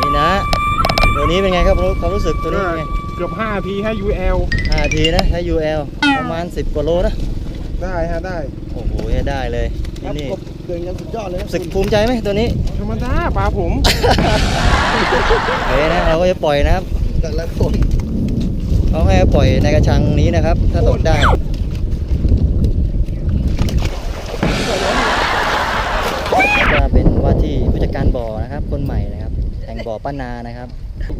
นี่นะ ตัวนี้เป็นไงครับความรู้สึกตัวนี้เป็นไงเกือบ5ทีให้ UL ห้าทีนะใช้ UL ประมาณ 10 กว่าโลนะ ได้ฮะได้ โอ้โหได้เลยครับนี่กบเดินกันสุดยอดเลยนะรู้สึกภูมิใจไหมตัวนี้ ธรรมดาปลาผมโอเคนะเราก็จะปล่อยนะครับแต่ละคนเขาให้ปล่อยในกระชังนี้นะครับ ถ้าตกได้จะเป็นว่าที่ผู้จัดการบ่อนะครับ คนใหม่นะครับแห่ง บ่อป้านานะครับ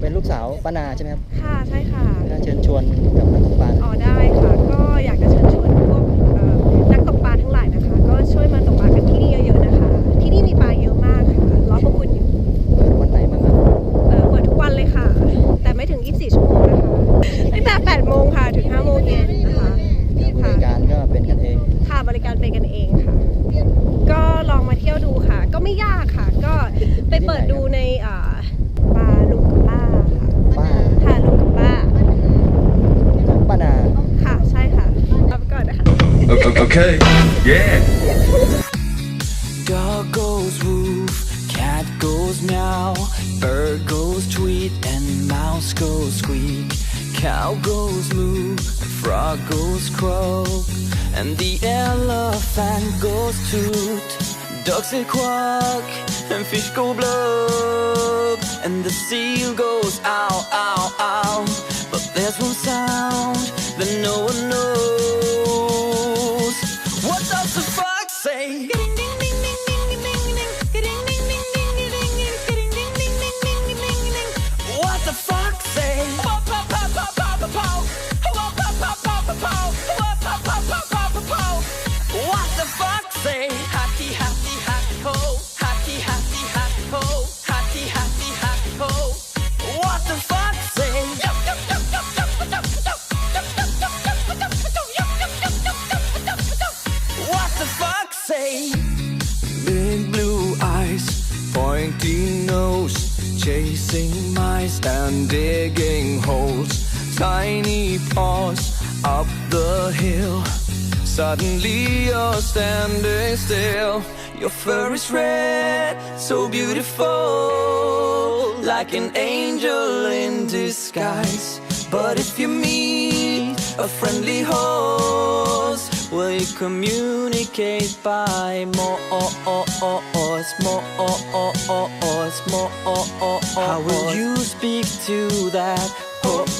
เป็นลูกสาวป้านาใช่ไหมครับค่ะใช่ค่ะก็เชิญชวนกับนักตกปลาอ๋อได้ค่ะ ก็อยากจะเชิญชวนพวกเอ่อนักตกปลาทั้งหลายนะคะ ก็ช่วยมาตกปลากันที่นี่เยอะๆนะคะ ที่นี่มีปลาเยอะมากค่ะรอพวกคุณอยู่เปิดวันไหนบ้างครับเอ่อเปิดทุกวันเลยค่ะ แต่ไม่ถึง 24 ชั่วโมงนะคะตั้งแต่8โมงค่ะถึง5โมงเย็นนะคะบริการก็เป็นกันเองค่ะบริการเป็นกันเองค่ะ ก็ลองมาเที่ยวดูค่ะ ก็ไม่ยากค่ะ ก็ไปเปิดดูในเอ่อ Okay. Yeah. Dog goes woof, cat goes meow, bird goes tweet, and mouse goes squeak. Cow goes moo, frog goes croak, and the elephant goes toot. Ducks say quack, and fish go blub, and the seal goes ow, ow, ow. But there's one sound that no one knows. way. Holes. Tiny paws up the hill. Suddenly you're standing still. Your fur is red, so beautiful, like an angel in disguise. But if you meet a friendly horse, will you communicate by more? More? How will you speak to that?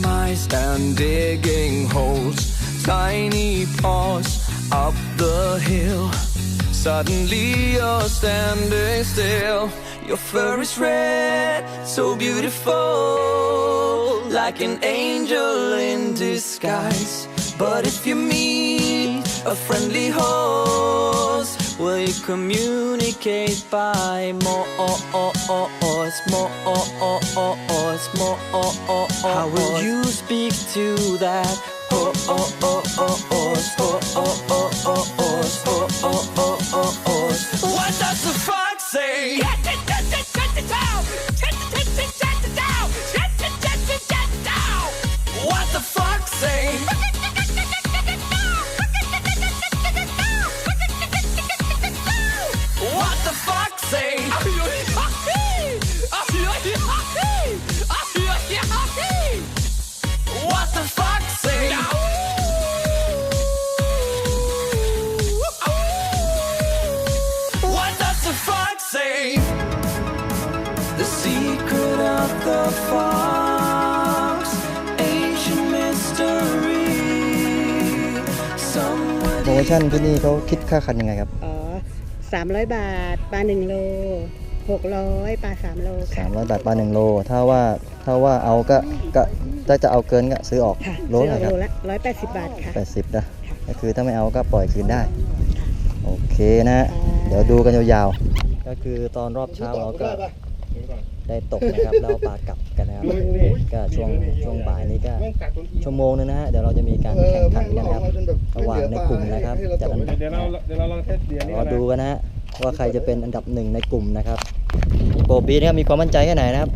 mice and digging holes, tiny paws up the hill. Suddenly you're standing still. Your fur is red, so beautiful, like an angel in disguise. But if you meet a friendly horse, will you communicate by more, more, how will oh, oh. you speak to that ชั่นที่นี่เขาคิดค่าคันยังไงครับ อ๋อสามร้อยบาทปลาหนึ่งโลหกร้อยปลาสามโลค่ะ 300 บาทปลา1โล ถ้าว่าถ้าว่าเอาก็ก็ถ้าจะเอาเกินก็ซื้อออกค่ะโลซื้อเท่าไหร่คโลรับละร้อยแปดสิบบาทค่ะ 80นะก็คือถ้าไม่เอาก็ปล่อยคืนได้ โอเคนะฮะเดี๋ยวดูกันยาวๆ ก็คือตอนรอบเช้าเราก็ ได้ตกนะครับแล้วเอาปลากลับกันนะครับก็ช่วงช่วงบ่ายนี้ก็ชั่วโมงนึงนะฮะเดี๋ยวเราจะมีการแข่งขันกันนะครับระหว่างในกลุ่มนะครับจัดอันดับเดี๋ยวเราเดี๋ยวเราลองเทสเดี๋ยวนี้รอดูกันนะฮะว่าใครจะเป็นอันดับหนึ่งในกลุ่มนะครับโปรบีนะครับมีความมั่นใจแค่ไหนนะครับ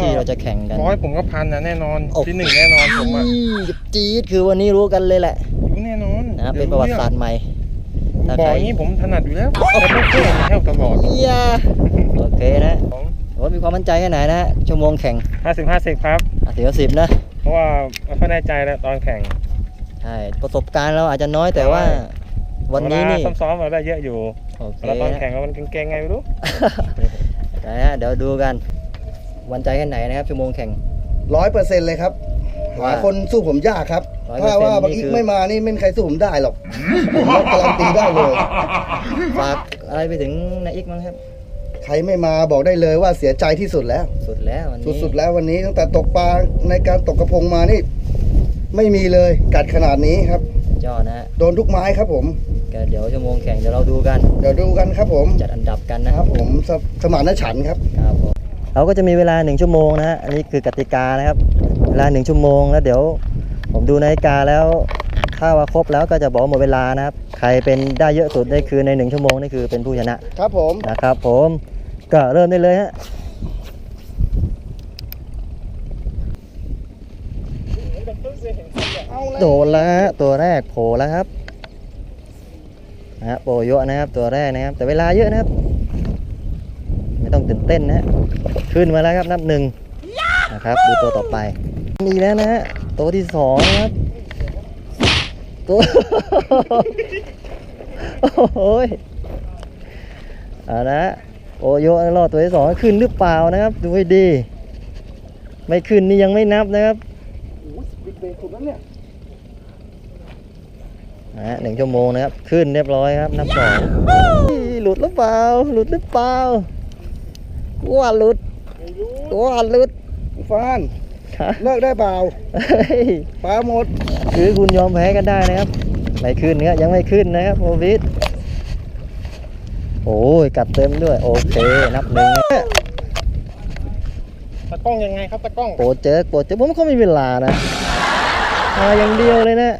ที่เราจะแข่งกันร้อยผมก็พันนะแน่นอนโอ้ที่หนึ่งแน่นอนผมอะจี๊ดคือวันนี้รู้กันเลยแหละรู้แน่นอนนะเป็นประวัติศาสตร์ใหม่ถ้าบอใคกรอย่างนี้ผมถนัดอยู่แล้วผมไม่เก่งแค่ตลอดเยี่ยโอเคนะ ของโอ้มีความมั่นใจแค่ไหนนะชั่วโมงแข่งห้าสิบห้าสิบครับอะถือว่าสิบนะ เพราะว่าไม่ค่อยแน่ใจแล้วตอนแข่งใช่ ประสบการณ์เราอาจจะน้อยแต่ว่า วันนี้นี่ เวลาซ้อมๆเราได้เยอะอยู่โอเคแล้วตอนนะ แข่งเรามันเก่งๆไงไม่รู้ นะฮะเดี๋ยวดูกัน วันใจแค่ไหนนะครับชั่วโมงแข่ง ร้อยเปอร์เซ็นต์เลยครับว่าหาคนสู้ผมยากครับ 100%ถ้าว่าบางนี่อีกคือไม่มานี่ไม่มีใครสู้ผมได้หรอกผมรับการันตีได้เลย ฝากอะไรไปถึงนายอีกมั้งครับ ใครไม่มาบอกได้เลยว่าเสียใจที่สุดแล้ว สุดแล้ววันนี้สุดๆแล้ววันนี้ตั้งแต่ตกปลาในการตกกระพงมานี่ ไม่มีเลยกัดขนาดนี้ครับ ยอดนะฮะโดนทุกไม้ครับผมก็เดี๋ยวชั่วโมงแข่งเดี๋ยวเราดูกัน เดี๋ยวดูกันครับผมจัดอันดับกันนะคครัรับบผมสสมานฉันท์ครับ ครับผมเราก็จะมีเวลา1ชั่วโมงนะฮะอันนี้คือกติกานะครับเวลา1ชั่วโมงแล้วเดี๋ยว ผมดูนาฬิกาแล้วถ้าว่าครบแล้วก็จะบอกหมดเวลานะครับใครเป็นได้เยอะสุดได้คือใน1ชั่วโมงนี่คือเป็นผู้ชนะครับผม นะครับผม ก็เริ่มได้เลยฮะโดนแล้วฮะตัวแรกโผล่แล้วครับนะฮะโปรเยอะนะครับตัวแรกนะครับ แต่เวลาเยอะนะครับ ไม่ต้องตื่นเต้นนะฮะขึ้นมาแล้วครับนับหนึ่งนะครับดูตัวต่อไป มีแล้วนะฮะตัวที่สองครับตัวโอ้ยเอานะ โอโยรอดตัวที่สองขึ้นหรือเปล่านะครับ ดูให้ดี ไม่ขึ้นนี่ยังไม่นับนะครับนะฮะหนึ่งชั่วโมงนะครับ ขึ้นเรียบร้อยครับ นับสองหลุดหรือเปล่า หลุดหรือเปล่ากว่าหลุดกว่าหลุดฟานครับเลิกได้เปล่าเฮ้ยปลาหมด คือคุณยอมแพ้กันได้นะครับ ไม่ขึ้นเนี้ยยังไม่ขึ้นนะครับโอวิด โอ้ยกัดเต็มด้วย โอเค นับหนึ่งนะตะกล้องยังไงครับตะกล้องโปรเจกโปรเจกผมก็ไม่มีเวลานะมาอย่างเดียวเลยนะ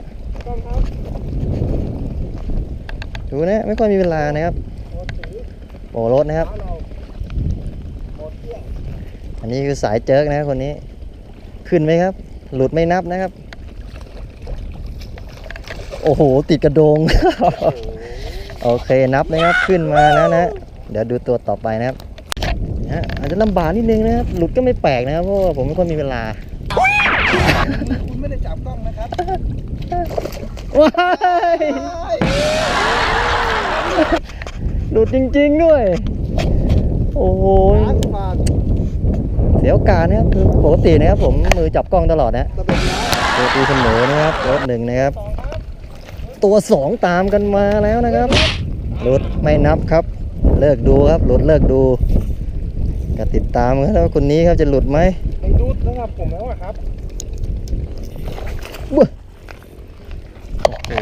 ดูนะ ไม่ค่อยมีเวลานะครับโอ้รถนะครับ อันนี้คือสายเจิกนะคนนี้ ขึ้นไหมครับ หลุดไม่นับนะครับ โอ้โห ติดกระโดง โอเคนับนะครับขึ้นมาแล้วนะ เดี๋ยวดูตัวต่อไปนะครับนะฮะอาจจะลำบากนิดนึงนะครับหลุดก็ไม่แปลกนะครับเพราะว่าผมไม่ค่อยมีเวลาคุณไม่ได้จับกล้องนะครับว้ายหลุดจริง ๆด้วย โอ้โหฟานฟานเสีสียโอกาสนะครับคือปกตินะครับผมมือจับกล้องตลอดนะตัวตีเสมอนะครับรถหนึ่งนะครับ ตัวสองตามกันมาแล้วนะครับหลุดไม่นับครับ เลิกดูครับหลุดเลิกดูก็ติดตามครับแล้วคนนี้ครับจะหลุดไหมมันดูดระดับผมแล้วอะครับโอ้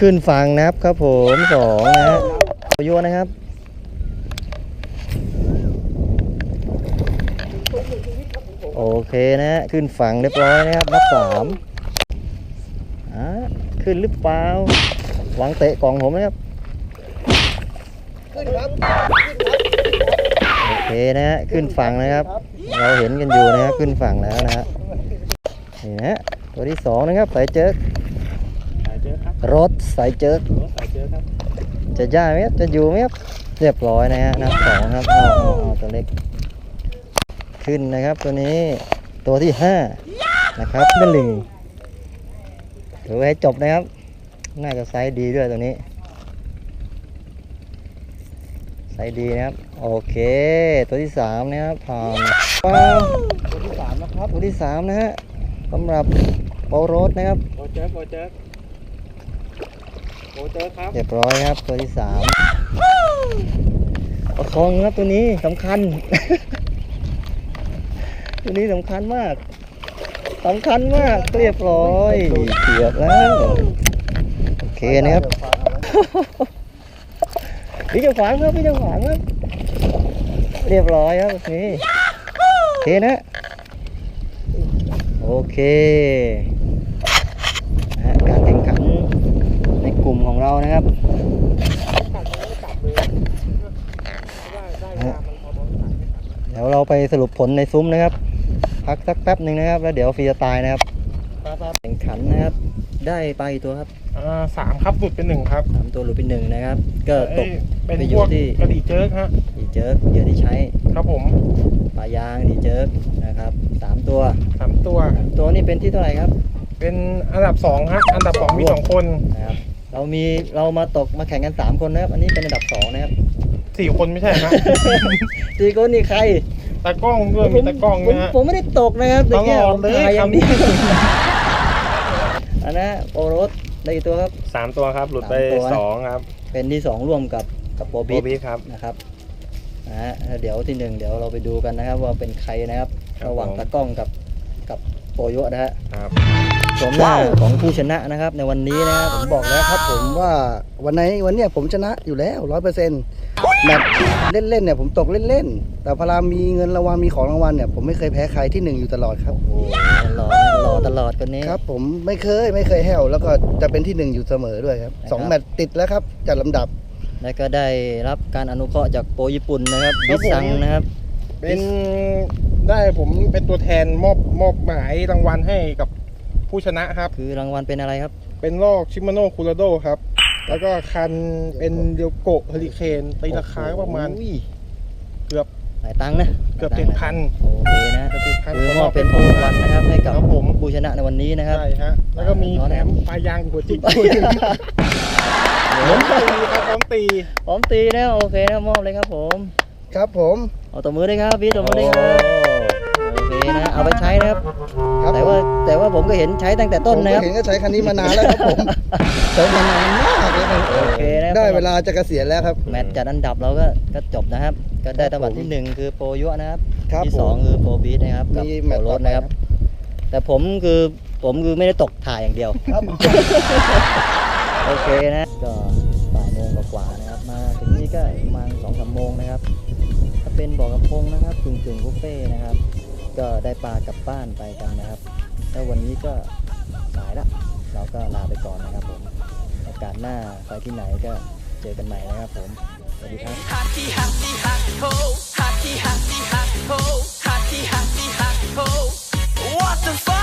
ขึ้นฝั่งนะครับครับผมสองนะฮะโยนนะครับโอเคนะฮะขึ้นฝั่งเรียบร้อยนะครับนับสาม อะขึ้นหรือเปล่าหวังเตะกล่องผมนะครับ ขึ้นครับ โอเคนะฮะขึ้นฝั่งนะครับ เราเห็นกันอยู่นะครับขึ้นฝั่งแล้วนะฮะนี่นะฮะตัวที่สองนะครับสายเจิกสายเจอครับรถสายเจิกรถสายเจอครับจะย่ายไหมครับจะอยู่ไหมครับเรียบร้อยนะฮะนับสองครับเอาเอาเอาตัวเล็ก ขึ้นนะครับตัวนี้ตัวที่ห้านะครับเป็นลิง ถือไว้ให้จบนะครับ น่าจะไซส์ดีด้วยตัวนี้ ไซส์ดีนะครับ โอเค ตัวที่สามนะครับผ่านว้าวตัวที่สามนะครับ ตัวที่สามนะฮะสำหรับโปรโรสนะครับโอเจอโอเจอโอเจอครับ เรียบร้อยครับ ตัวที่สามประคองครับตัวนี้สำคัญ ตัวนี้สำคัญมาก สำคัญมากเรียบร้อยเกียบแล้วโอเคนะครับพี่จ้าขวางครับพี่จ้าขวางครับเรียบร้อยครับโอเคโอเคนะโอเคการแข่งขันในกลุ่มของเรานะครับเดี๋ยวเราไปสรุปผลในซุ้มนะครับ พักสักแป๊บหนึ่งนะครับ แล้วเดี๋ยวฟรีสไตล์นะครับแข่งขันนะครับ ได้ไปกี่ตัวครับอ่าสามครับหลุดเป็นหนึ่งครับสามตัวหรือเป็นหนึ่งนะครับ ก็ตกเอ้ยเป็นไปอพยู่วกที่กระดี่เจิกฮะดีเจิร์กเหยื่อที่ใช้ ครับผมปลายางดีเจิร์กนะครับสามตัวสามตัวสามตัวนี่เป็นที่เท่าไหร่ครับ เป็นอันดับสองฮะอันดับสองมีสองคนนะครับเรามีเรามาตกมาแข่งกันสามคนนะครับ อันนี้เป็นอันดับสองนะครับ สี่คนไม่ใช่ฮะสี่คนนี่ใครตากล้องด้วยมีตากล้องผมนะฮะผมไม่ได้ตกนะครับตลอดเลยผมถ่าอย่างเดียวครับอันนะโอรสได้กี่ตัวครับสามตัวครับ หลุดไปสามตัวนะสองครับ เป็นที่สองร่วมกับกับโปรโบบิทบีครับนะครับนะฮะแล้วเดี๋ยวที่หนึ่งเดี๋ยวเราไปดูกันนะครับ ว่าเป็นใครนะครับครับระหว่างผมตากล้องกับกับโปรโยะนะฮะครับ ชมหน้าของผู้ชนะนะครับ ในวันนี้นะครับผมบอกแล้วครับผมว่าวันไหนวันเนี้ยผมชนะอยู่แล้วร้อยเปอร์เซ็นต์แบบเล่นๆเนี่ยผมตกเล่นๆแต่พอเรามีเงินรางวัลมีของรางวัลเนี่ยผมไม่เคยแพ้ใครที่หนึ่งอยู่ตลอดครับโอ้โหหล่อนะหล่อตลอดคนนี้ ครับ ผมไม่เคยไม่เคยแห้วแล้วก็จะเป็นที่หนึ่งอยู่เสมอด้วยครับสองนะครับแมตช์ติดแล้วครับจัดลำดับแล้วก็ได้รับการอนุเคราะห์จากโปรญี่ปุ่นนะครับครับิบผมซังนะครับ เป็นได้ผมเป็นตัวแทนมอบมอบหมายรางวัลให้กับ ผู้ชนะครับ คือรางวัลเป็นอะไรครับ เป็นลอกชิมาโนคู r าโดครับ แล้วก็คันเป็นเดียวโกะเฮลิเคนตีราคาก็ประมาณ โอ้ยเกือบ หลายตังค์นะเกือบหลายตังค์ะ7,000โอเคนะเกือบ7,000คือมอบเป็นของรางวัลนะครับให้กับครับผม ผู้ชนะในวันนี้นะครับ ใช่ฮะ แล้วก็มีอ๋อแถนะครับมปลายางหัวจิกด้วยพร้อมตีครับพร้อมตีพร้อมตีนะโอเคนะมอบเลยครับผม ครับผม เอาตัวมือด้วยครับพี่ตัวมือด้วยครับ ผมก็เห็นใช้ตั้งแต่ต้นผมนะคก็รับเห็นก็ใช้คันนี้มานานแล้วครับผมใช้มานานมากแล้วครับโอเคนะได้เวลาจะเกษียณแล้วครับ แมตช์จัดอันดับเราก็ก็จบนะครับ ก็ได้ตำแหน่งที่หนึ่งคือโปรยุนะครับ ครับที่ผมสองคือโปรบีทนะครับกับมีโปแมรตช์โรต่อสไปนะครับแต่ผมคือผมคือไม่ได้ตกถ่ายอย่างเดียว ครับโอเคนะก็บ่ายโมงกว่าๆนะครับ มาถึงนี่ก็ประมาณสองสามโมงนะครับ ถ้าเป็นบ่อกระพงนะครับกึ่งกึ่งๆบุฟเฟ่ต์นะครับ ก็ได้ปลากลับบ้านไปกันนะครับ แล้ววันนี้ก็สายละเราก็ลาไปก่อนนะครับผมอากาศหน้าไปที่ไหนก็เจอกันใหม่นะครับผม สวัสดีครับ What the fuck